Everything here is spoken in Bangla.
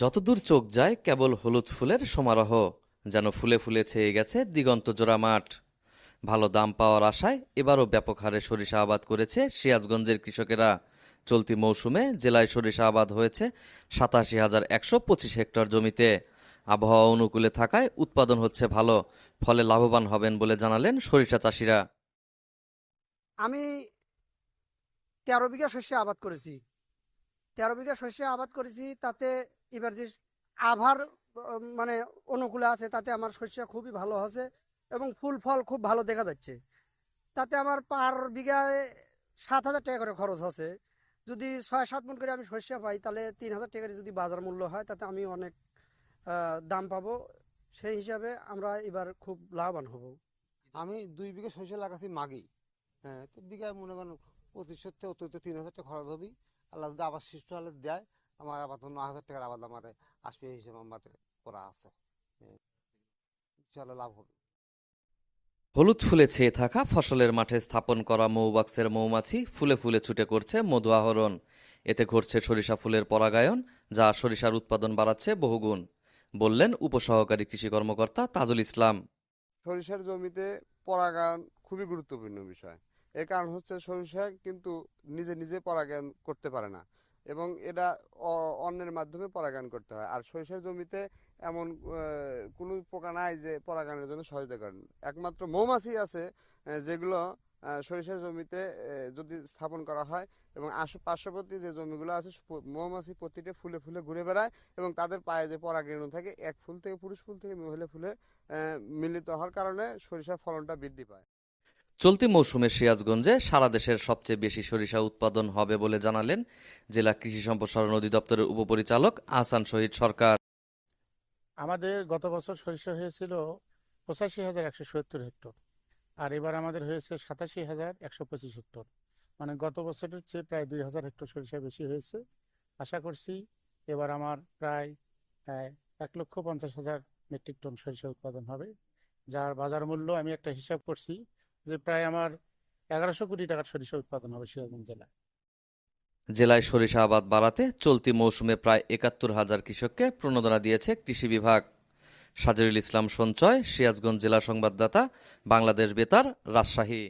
যতদূর চোখ যায়, কেবল হলুদ ফুলের সমারোহ, যেন ফুলে ফুলে ছেয়ে গেছে দিগন্ত জোড়া মাঠ। ভালো দাম পাওয়ার আশায় এবারও ব্যাপক হারে সরিষা আবাদ করেছে সিরাজগঞ্জের কৃষকেরা। চলতি মৌসুমে জেলায় সরিষা আবাদ হয়েছে সাতাশি হাজার একশো পঁচিশ হেক্টর জমিতে। আবহাওয়া অনুকূলে থাকায় উৎপাদন হচ্ছে ভালো, ফলে লাভবান হবেন বলে জানালেন সরিষা চাষিরা। আমি তেরো বিঘা শস্য আবাদ করেছি। তেরো বিঘা শস্য আবাদ করেছি, তাতে এবার যে আভার মানে অনুকূলে আছে, তাতে আমার শস্য খুবই ভালো আছে এবং ফুল ফল খুব ভালো দেখা যাচ্ছে। তাতে আমার পার বিঘায় সাত হাজার টাকা করে খরচ হচ্ছে যদি ছয় সাত মন করে আমি শস্য পাই, তাহলে তিন হাজার টাকার যদি বাজার মূল্য হয়, তাতে আমি অনেক দাম পাবো। সেই হিসাবে আমরা এবার খুব লাভবান হব। আমি দুই বিঘা সরষে লাগাচ্ছি মাগি। হ্যাঁ তো বিঘায় মনে করেন পঁচিশশো থেকে অতিরিক্ত তিন হাজার টাকা খরচ হবে আল্লাহ যদি আবার সৃষ্ট হলে দেয় আমার আবার তো ন হাজার টাকার আবার আমার আসবে এই হিসেবে আমার করা আছে। ইনশাল্লাহ লাভ হবে। হলুদ ফুলে ছেয়ে থাকা ফসলের মাঠে স্থাপন করা মৌবাক্সের মৌমাছি ফুলে ফুলে ছুটে করছে মধু আহরণ। এতে ঘটছে সরিষা ফুলের পরাগায়ন যা সরিষার উৎপাদন বাড়াচ্ছে বহুগুণ বললেন উপসহকারী কৃষি কর্মকর্তা তাজুল ইসলাম। সরিষার জমিতে পরাগায়ন খুবই গুরুত্বপূর্ণ বিষয়। এর কারণ হচ্ছে সরিষা কিন্তু নিজে নিজে পরাগায়ন করতে পারে না। এবং এটা অন্যের মাধ্যমে পরাগায়ন করতে হয়। আর সরিষার জমিতে এমন কোনো পোকা নাই যে পরাগায়নের জন্য সহায়তা করেন। একমাত্র মৌমাছি আছে যেগুলো সরিষার জমিতে যদি স্থাপন করা হয় এবং আশ, পার্শ্ববর্তী যে জমিগুলো আছে মৌমাছি প্রতিটা ফুলে ফুলে ঘুরে বেড়ায় এবং তাদের পায়ে যে পরাগরেণু থাকে, এক ফুল থেকে পুরুষ ফুল থেকে মহিলা ফুলে মিলিত হওয়ার কারণে সরিষার ফলনটা বৃদ্ধি পায়। চলতি মৌসুমে সিরাজগঞ্জে সারা দেশের সবচেয়ে বেশি সরিষা উৎপাদন হবে বলে জানালেন জেলা কৃষি সম্প্রসারণ অধিদপ্তরের উপপরিচালক আহসান শহীদ সরকার। আমাদের গত বছর সরিষা হয়েছিল পঁচাশি হাজার একশো সত্তর হেক্টর, আর এবার আমাদের হয়েছে সাতাশি হাজার একশো পঁচিশ হেক্টর। মানে গত বছরের চেয়ে প্রায় দুই হাজার হেক্টর সরিষা বেশি হয়েছে। আশা করছি এবার আমার প্রায় এক লক্ষ পঞ্চাশ হাজার মেট্রিক টন সরিষা উৎপাদন হবে, যার বাজার মূল্য আমি একটা হিসাব করছি যে প্রায় আমার এগারোশো কোটি টাকার সরিষা উৎপাদন হবে সিরাজগঞ্জ জেলায়। জেলায় সরিষা আবাদ বাড়াতে চলতি মৌসুমে প্রায় একাত্তর হাজার কৃষককে প্রণোদনা দিয়েছে কৃষি বিভাগ। সাজরুল ইসলাম সঞ্চয়, সিরাজগঞ্জ জেলা সংবাদদাতা, বাংলাদেশ বেতার, রাজশাহী।